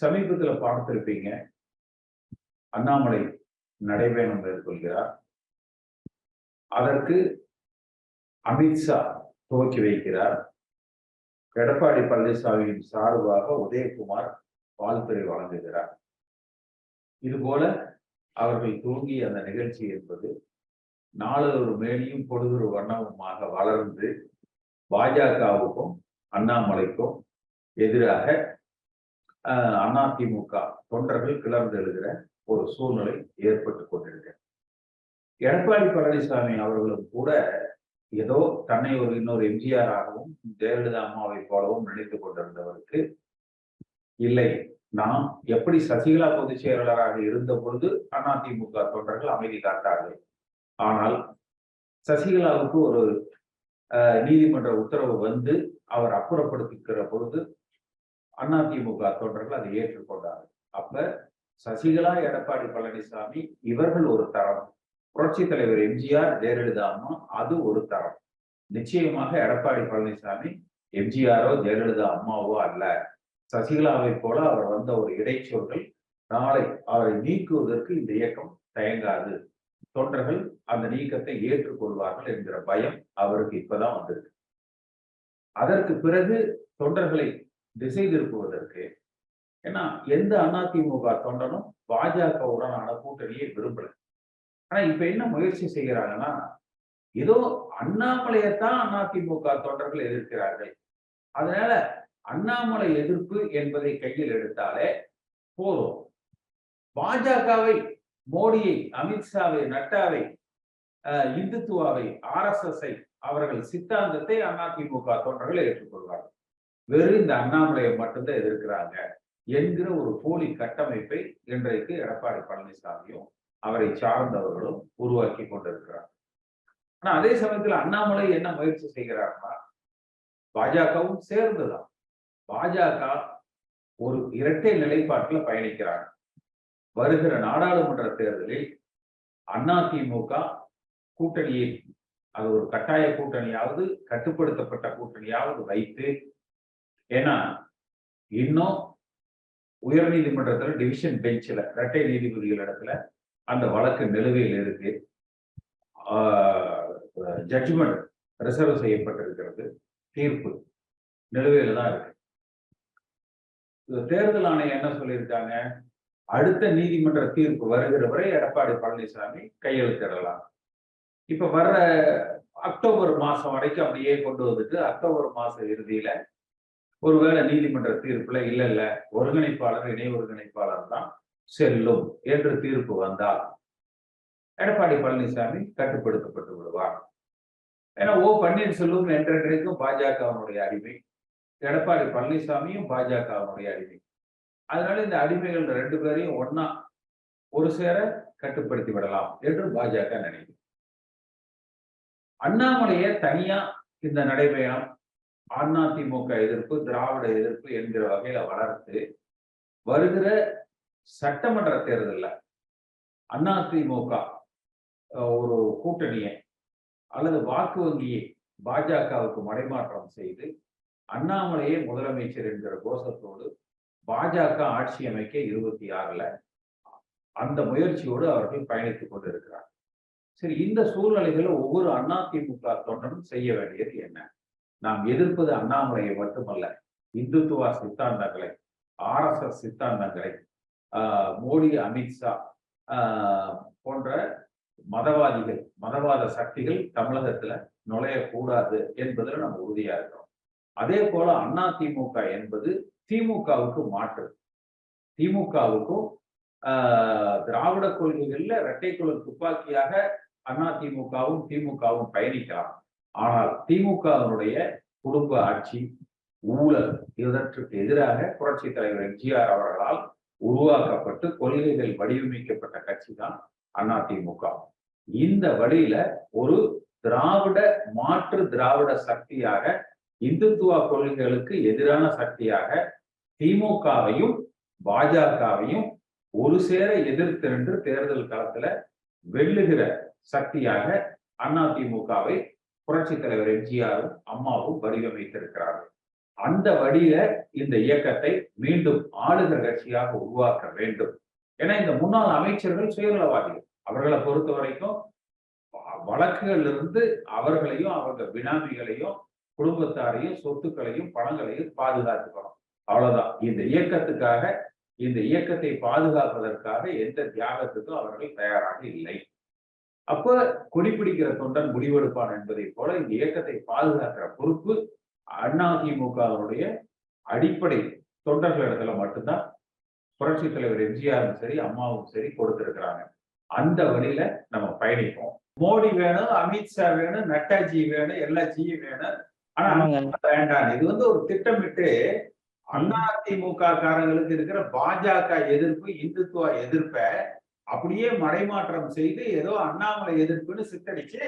சமீபத்துல பார்த்திருப்பீங்க. அண்ணாமலை நடைபயணம் மேற்கொள்கிறார். அதற்கு அமித்ஷா துவக்கி வைக்கிறார். எடப்பாடி பழனிசாமியின் சார்பாக உதயகுமார் வாழ்த்துறை வழங்குகிறார். இதுபோல அவர்கள் தூங்கிய அந்த நிகழ்ச்சி என்பது நாளொரு மேலையும் பொழுதொரு வண்ணமுமாக வளர்ந்து பாஜகவுக்கும் அண்ணாமலைக்கும் எதிராக அதிமுக தொண்டர்கள் கிளர்ந்து எழுகிற ஒரு சூழ்நிலை ஏற்பட்டு கொண்டிருக்க. எடப்பாடி பழனிசாமி அவர்களும் கூட ஏதோ தன்னை ஒரு இன்னொரு எம்ஜிஆர் ஆகவும் ஜெயலலிதா அம்மாவை போலவும் நினைத்துக் கொண்டிருந்தவருக்கு இல்லை. நாம் எப்படி சசிகலா பொதுச் செயலாளராக இருந்த பொழுது அதிமுக தொண்டர்கள் அமைதி காத்தார்கள். ஆனால் சசிகலாவுக்கு ஒரு நீதிமன்ற உத்தரவு வந்து அவர் அப்புறப்படுத்திக்கிற பொழுது அதிமுக தொண்டர்கள் அதை ஏற்றுக்கொண்டார் அப்ப சசிகலா எடப்பாடி பழனிசாமி இவர்கள் ஒரு தரம். புரட்சி தலைவர் எம்ஜிஆர் ஜெயலலிதா அம்மா அது ஒரு தரம். நிச்சயமாக எடப்பாடி பழனிசாமி எம்ஜிஆரோ ஜெயலலிதா அம்மாவோ அல்ல. சசிகலாவை போல அவர் வந்த ஒரு இடைச்சொல்கள் நாளை அவரை நீக்குவதற்கு இந்த இயக்கம் தயங்காது. தொண்டர்கள் அந்த நீக்கத்தை ஏற்றுக்கொள்வார்கள் என்கிற பயம் அவருக்கு இப்பதான் வந்திருக்கு. அதற்கு பிறகு தொண்டர்களை திசை திருப்புவதற்கு ஏன்னா எந்த அதிமுக தொண்டனும் பாஜகவுடனான கூட்டணியை விரும்பல. ஆனா இப்ப என்ன முயற்சி செய்கிறாங்கன்னா ஏதோ அண்ணாமலையத்தான் அதிமுக தொண்டர்கள் எதிர்க்கிறார்கள். அதனால அண்ணாமலை எதிர்ப்பு என்பதை கையில் எடுத்தாலே போதும். பாஜகவை மோடியை அமித்ஷாவை நட்டாவை இந்துத்துவாவை ஆர் எஸ் எஸ் ஐ அவர்கள் சித்தாந்தத்தை அதிமுக தொண்டர்கள் ஏற்றுக்கொள்வார்கள். வெறும் இந்த அண்ணாமலையை மட்டும்தான் எதிர்க்கிறாங்க என்கிற ஒரு போலி கட்டமைப்பை இன்றைக்கு எடப்பாடி பழனிசாமியும் அவரை சார்ந்தவர்களும் உருவாக்கி கொண்டிருக்கிறார். ஆனா அதே சமயத்தில் அண்ணாமலை என்ன முயற்சி செய்கிறார்னா பாஜகவும் சேர்ந்துதான். பாஜக ஒரு இரட்டை நிலைப்பாட்டில் பயணிக்கிறாங்க. வருகிற நாடாளுமன்ற தேர்தலில் அதிமுக கூட்டணியை அது ஒரு கட்டாய கூட்டணியாவது கட்டுப்படுத்தப்பட்ட கூட்டணியாவது வைத்து ஏன்னா இன்னும் உயர் நீதிமன்றத்தில் டிவிஷன் பெஞ்சில் இரட்டை நீதிபதிகள் இடத்துல அந்த வழக்கு நிலுவையில் இருக்கு. ஜட்ஜ்மெண்ட் ரிசர்வ் செய்யப்பட்டிருக்கிறது. தீர்ப்பு நிலுவையில் தான் இருக்கு. தேர்தல் ஆணையம் என்ன சொல்லியிருக்காங்க? அடுத்த நீதிமன்ற தீர்ப்பு வருகிற வரை எடப்பாடி பழனிசாமி கையெழுத்திடலாம். இப்ப வர்ற அக்டோபர் மாசம் வரைக்கும் அப்படியே கொண்டு வந்துட்டு அக்டோபர் மாச இறுதியில ஒருவேளை நீதிமன்ற தீர்ப்புல இல்ல இல்ல ஒருங்கிணைப்பாளர் இணை ஒருங்கிணைப்பாளர் தான் செல்லும் என்று தீர்ப்பு வந்தால் எடப்பாடி பழனிசாமி கட்டுப்படுத்தப்பட்டு விடுவார். ஏன்னா ஓ பன்னீர்செல்வம் என்றென்றைக்கும் பாஜகவினுடைய அடிமை. எடப்பாடி பழனிசாமியும் பாஜகவினுடைய அடிமை. அதனால இந்த அடிமைகள் ரெண்டு பேரையும் ஒன்னா ஒரு சேர கட்டுப்படுத்தி விடலாம் என்று பாஜக நினைக்கும். அண்ணாமலையை தனியா இந்த நடைபயணம் அதிமுக எதிர்ப்பு திராவிட எதிர்ப்பு என்கிற வகையில வளர்த்து வருகிற சட்டமன்ற தேர்தலில் அதிமுக ஒரு கூட்டணியை அல்லது வாக்கு வங்கியை பாஜகவுக்கு மடைமாற்றம் செய்து அண்ணாமலையே முதலமைச்சர் என்கிற கோஷத்தோடு பாஜக ஆட்சி அமைக்க இருபத்தி ஆறுல அந்த முயற்சியோடு அவர்கள் பயணித்துக் கொண்டிருக்கிறார் சரி இந்த சூழ்நிலைகளை ஒவ்வொரு அதிமுக தொண்டனும் செய்ய வேண்டியது என்ன? நாம் எதிர்ப்பது அண்ணாமலையை மட்டுமல்ல இந்துத்துவ சித்தாந்தங்களை ஆர்எஸ்எஸ் சித்தாந்தங்களை மோடி அமித்ஷா போன்ற மதவாதிகள் மதவாத சக்திகள் தமிழகத்துல நுழையக்கூடாது என்பதில் நம்ம உறுதியா இருக்கிறோம். அதே போல அண்ணா திமுக என்பது திமுகவுக்கு மாற்று. திமுகவுக்கும் திராவிட கொள்கைகள்ல இரட்டை குழல் துப்பாக்கியாக அண்ணா திமுகவும் திமுகவும் பயணிக்கலாம். ஆனால் திமுகவினுடைய குடும்ப ஆட்சி ஊழல் இதற்கு எதிராக புரட்சி தலைவர் எம்ஜிஆர் அவர்களால் உருவாக்கப்பட்டு கொள்கைகள் வடிவமைக்கப்பட்ட கட்சி தான் அதிமுக இந்த வழியில ஒரு திராவிட மாற்று திராவிட சக்தியாக இந்துத்துவ கொள்கைகளுக்கு எதிரான சக்தியாக திமுகவையும் பாஜகவையும் ஒரு சேர எதிர்த்திரண்டு தேர்தல் காலத்துல வெல்லுகிற சக்தியாக அதிமுகவை புரட்சி தலைவர் எம்ஜிஆரும் அம்மாவும் வடிவமைத்திருக்கிறார்கள். அந்த வழியில இந்த இயக்கத்தை மீண்டும் ஆளுகிற கட்சியாக உருவாக்க வேண்டும். ஏன்னா இந்த முன்னாள் அமைச்சர்கள் சுயநலவாதிகள். அவர்களை பொறுத்த வரைக்கும் வழக்குகள் இருந்து அவர்களையும் அவர்கள் பினாமிகளையும் குடும்பத்தாரையும் சொத்துக்களையும் பணங்களையும் பாதுகாத்துக்கணும். அவ்வளவுதான். இந்த இயக்கத்துக்காக இந்த இயக்கத்தை பாதுகாப்பதற்காக எந்த தியாகத்துக்கும் அவர்கள் தயாராக இல்லை. அப்ப கொடிப்பிடிக்கிற தொண்டன் முடிவெடுப்பான் என்பதை போல இந்த இயக்கத்தை பாதுகாக்கிற பொறுப்பு அதிமுகவுடைய அடிப்படை தொண்டர்களிடத்துல மட்டும்தான். புரட்சி தலைவர் எம்ஜிஆரும் சரி அம்மாவும் சரி கொடுத்திருக்கிறாங்க. அந்த வழியில நம்ம பயணிப்போம். மோடி வேணும் அமித்ஷா வேணும் நட்டாஜி வேணும் எல்லா ஜியும் வேணும். ஆனா வேண்டாம். இது வந்து ஒரு திட்டமிட்டு அதிமுக காரங்களுக்கு இருக்கிற பாஜக எதிர்ப்பு இந்துத்துவ எதிர்ப்ப அப்படியே மடைமாற்றம் செய்து ஏதோ அண்ணாமலை எதிர்ப்புன்னு சித்தரிச்சு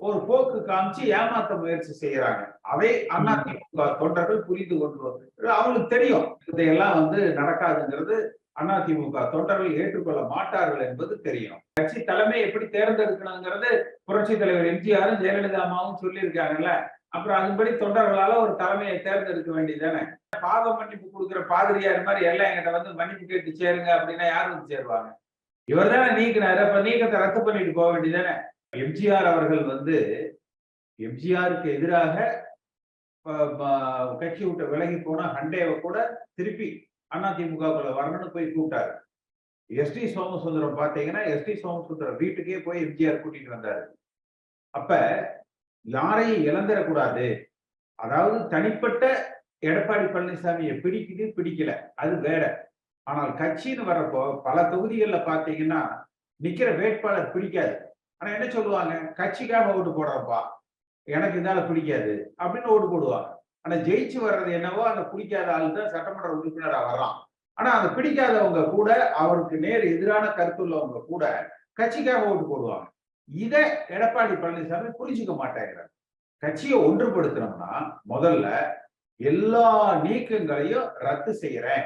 ஒரு போக்கு காமிச்சு ஏமாத்த முயற்சி செய்யறாங்க. அதை அதிமுக தொண்டர்கள் புரிந்து கொண்டு அவங்களுக்கு தெரியும் இதையெல்லாம் வந்து நடக்காதுங்கிறது அதிமுக தொண்டர்கள் ஏற்றுக்கொள்ள மாட்டார்கள் என்பது தெரியும். கட்சி தலைமை எப்படி தேர்ந்தெடுக்கணுங்கிறது புரட்சி தலைவர் எம்ஜிஆரும் ஜெயலலிதா அம்மாவும் சொல்லியிருக்காங்கல்ல. அப்புறம் அதன்படி தொண்டர்களால ஒரு தலைமையை தேர்ந்தெடுக்க வேண்டியதானே பாவ மன்னிப்பு கொடுக்குற பாதிரியார் மாதிரி எல்லாம் என்கிட்ட வந்து மன்னிப்பு கேட்டு சேருங்க அப்படின்னா யார் வந்து சேருவாங்க? இவர் தானே நீக்கினாரு. அப்ப நீக்கத்தை ரத்து பண்ணிட்டு போக வேண்டியதானே எம்ஜிஆர் அவர்கள் வந்து எம்ஜிஆருக்கு எதிராக கட்சி விட்டு விலகி போன ஹண்டேவை கூட திருப்பி அதிமுகவுக்குள்ள வரணும்னு போய் கூப்பிட்டாரு. எஸ்டி சோமசுந்தரம் பார்த்தீங்கன்னா எஸ்டி சோமசுந்தரம் வீட்டுக்கே போய் எம்ஜிஆர் கூட்டிட்டு வந்தாரு. அப்ப யாரையும் இழந்துடக்கூடாது. அதாவது தனிப்பட்ட எடப்பாடி பழனிசாமியை பிடிக்குது பிடிக்கல. அது வேற. ஆனால் கட்சின்னு வரப்போ பல தொகுதிகளில் பார்த்தீங்கன்னா நிக்கிற வேட்பாளர் பிடிக்காது. ஆனா என்ன சொல்லுவாங்க? கட்சிக்காக ஓட்டு போடுறப்பா. எனக்கு இதால பிடிக்காது. அப்படின்னு ஓட்டு போடுவாங்க. ஆனா ஜெயிச்சு வர்றது என்னவோ அந்த பிடிக்காத ஆள் தான் சட்டமன்ற உறுப்பினரா வர்றான். ஆனா அந்த பிடிக்காதவங்க கூட அவருக்கு நேர் எதிரான கருத்துள்ளவங்க கூட கட்சிக்காக ஓட்டு போடுவாங்க. இதை எடப்பாடி பழனிசாமி புரிஞ்சுக்க மாட்டேங்கிறார். கட்சியை ஒன்றுபடுத்தினோம்னா முதல்ல எல்லா நீக்கங்களையும் ரத்து செய்யறேன்.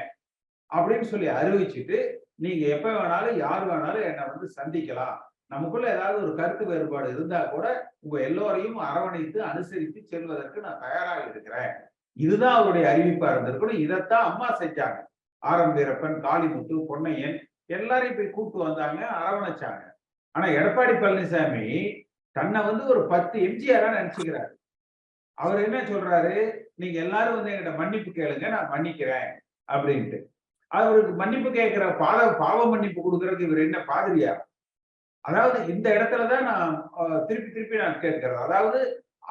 அப்படின்னு சொல்லி அறிவிச்சுட்டு நீங்க எப்ப வேணாலும் யார் வேணாலும் என்னை வந்து சந்திக்கலாம். நமக்குள்ள ஏதாவது ஒரு கருத்து வேறுபாடு இருந்தா கூட உங்க எல்லோரையும் அரவணைத்து அனுசரித்து செல்வதற்கு நான் தயாராக இருக்கிறேன். இதுதான் அவருடைய அறிவிப்பா இருந்திருக்கணும். இதைத்தான் அம்மா செஞ்சாங்க. ஆரம்பீரப்பன் காளிமுத்து பொன்னையன் எல்லாரையும் போய் கூப்பிட்டு வந்தாங்க அரவணைச்சாங்க. ஆனா எடப்பாடி பழனிசாமி தன்னை வந்து ஒரு பத்து எம்ஜிஆரா நினைச்சுக்கிறாரு. அவர் என்ன சொல்றாரு? நீங்க எல்லாரும் வந்து என்கிட்ட மன்னிப்பு கேளுங்க நான் மன்னிக்கிறேன் அப்படின்ட்டு. அவருக்கு மன்னிப்பு கேட்கிற பாத பாவ மன்னிப்பு கொடுக்கறதுக்கு இவர் என்ன பாதிரியா? அதாவது இந்த இடத்துலதான் நான் திருப்பி திருப்பி நான் கேட்கிறேன் அதாவது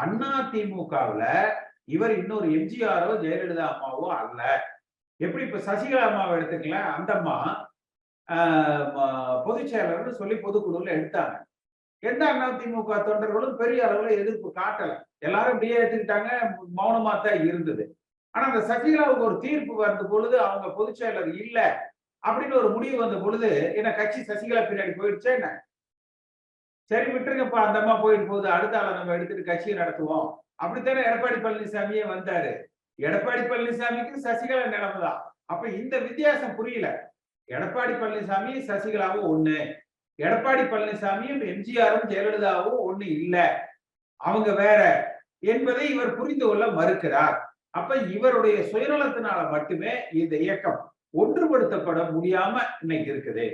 அண்ணா திமுகவுல இவர் இன்னொரு எம்ஜிஆரோ ஜெயலலிதா அம்மாவோ அல்ல. எப்படி இப்ப சசிகலா அம்மாவை எடுத்துக்கலாம்? அந்த அம்மா பொதுச் செயலர்னு சொல்லி பொதுக்குழுல எடுத்தாங்க. எந்த அதிமுக தொண்டர்களும் பெரிய அளவுல எதிர்ப்பு காட்டல. எல்லாரும் இப்படியே எடுத்துக்கிட்டாங்க மௌனமா தான் இருந்தது. ஆனா அந்த சசிகலாவுக்கு ஒரு தீர்ப்பு வந்த பொழுது அவங்க பொதுச் செயலர் இல்ல அப்படின்னு ஒரு முடிவு வந்த பொழுது என்ன கட்சி சசிகலா பின்னாடி போயிடுச்சா என்ன? சரி விட்டுருங்கப்பா அந்த அம்மா போயிட்டு போகுது அடுத்த ஆளை நம்ம எடுத்துட்டு கட்சியை நடத்துவோம். அப்படித்தானே எடப்பாடி பழனிசாமியே வந்தாரு. எடப்பாடி பழனிசாமிக்கு சசிகலா நிலைமைதான் அப்ப இந்த வித்தியாசம் புரியல. எடப்பாடி பழனிசாமி சசிகலாவும் ஒண்ணு. எடப்பாடி பழனிசாமியும் எம்ஜிஆரும் ஜெயலலிதாவும் ஒண்ணு இல்ல. அவங்க வேற என்பதை இவர் புரிந்து கொள்ள மறுக்கிறார். அப்ப இவருடைய சுயநலத்தினால மட்டுமே இந்த இயக்கம் ஒன்றுபடுத்தப்பட முடியாம இன்னைக்கு இருக்குது.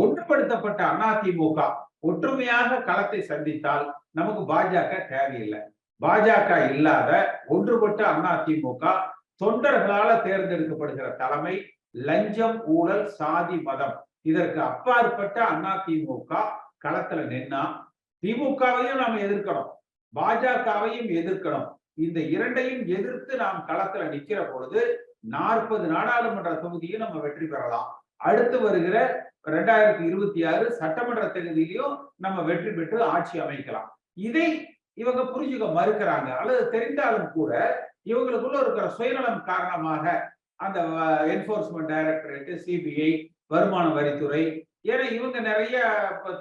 ஒன்றுபடுத்தப்பட்ட அதிமுக ஒற்றுமையாக களத்தை சந்தித்தால் நமக்கு பாஜக தேவையில்லை. பாஜக இல்லாத ஒன்றுபட்ட அதிமுக தொண்டர்களால தேர்ந்தெடுக்கப்படுகிற தலைமை லஞ்சம் ஊழல் சாதி மதம். இதற்கு அப்பாற்பட்ட அதிமுக களத்துல நின்னா திமுகவையும் நாம எதிர்க்கணும். பாஜகவையும் எதிர்க்கணும். இந்த இரண்டையும் எதிர்த்து நாம் களத்துல நிக்கிற பொழுது நாற்பது நாடாளுமன்ற தொகுதியும் நம்ம வெற்றி பெறலாம். அடுத்து வருகிற ரெண்டாயிரத்தி இருபத்தி ஆறு சட்டமன்ற தொகுதியிலையும் நம்ம வெற்றி பெற்று ஆட்சி அமைக்கலாம். இதை இவங்க புரிஞ்சுக்க மறுக்கிறாங்க. அல்லது தெரிந்தாலும் கூட இவங்களுக்குள்ள இருக்கிற சுயநலம் காரணமாக அந்த என்போர்ஸ்மெண்ட் டைரக்டரேட் சிபிஐ வருமான வரித்துறை ஏன்னா இவங்க நிறைய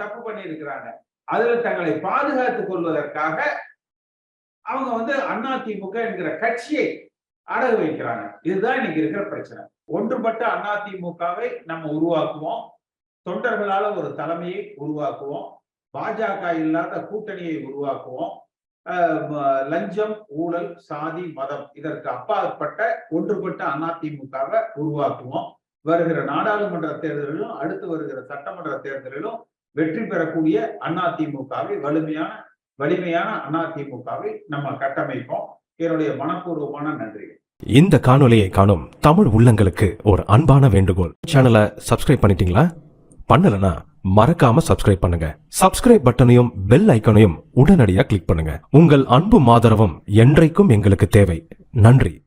தப்பு பண்ணி இருக்கிறாங்க அதுல தங்களை பாதுகாத்துக் கொள்வதற்காக அவங்க வந்து அண்ணா திமுக என்கிற கட்சியை அடகு வைக்கிறாங்க. இதுதான் இன்னைக்கு இருக்கிற பிரச்சனை. ஒன்றுபட்ட அண்ணா திமுகவை நம்ம உருவாக்குவோம். தொண்டர்களால ஒரு தலைமையை உருவாக்குவோம். பாஜக இல்லாத கூட்டணியை உருவாக்குவோம். லஞ்சம் ஊழல் சாதி மதம் இதற்கு அப்பாற்பட்ட ஒன்றுபட்ட அதிமுகவை உருவாக்குவோம். வருகிற நாடாளுமன்ற தேர்தலிலும் அடுத்து வருகிற சட்டமன்ற தேர்தலிலும் வெற்றி பெறக்கூடிய அதிமுகவை வலிமையான வலிமையான அதிமுகவை நம்ம கட்டமைப்போம். என்னுடைய மனப்பூர்வமான நன்றிகள். இந்த காணொலியை காணும் தமிழ் உள்ளங்களுக்கு ஒரு அன்பான வேண்டுகோள். சேனலை சப்ஸ்கிரைப் பண்ணிட்டீங்களா? பண்ணலனா மறக்காம சப்ஸ்கிரைப் பண்ணுங்க. சப்ஸ்கிரைப் பட்டனையும் பெல் ஐக்கனையும் உடனடியாக கிளிக் பண்ணுங்க. உங்கள் அன்பும் ஆதரவும் என்றைக்கும் எங்களுக்கு தேவை. நன்றி.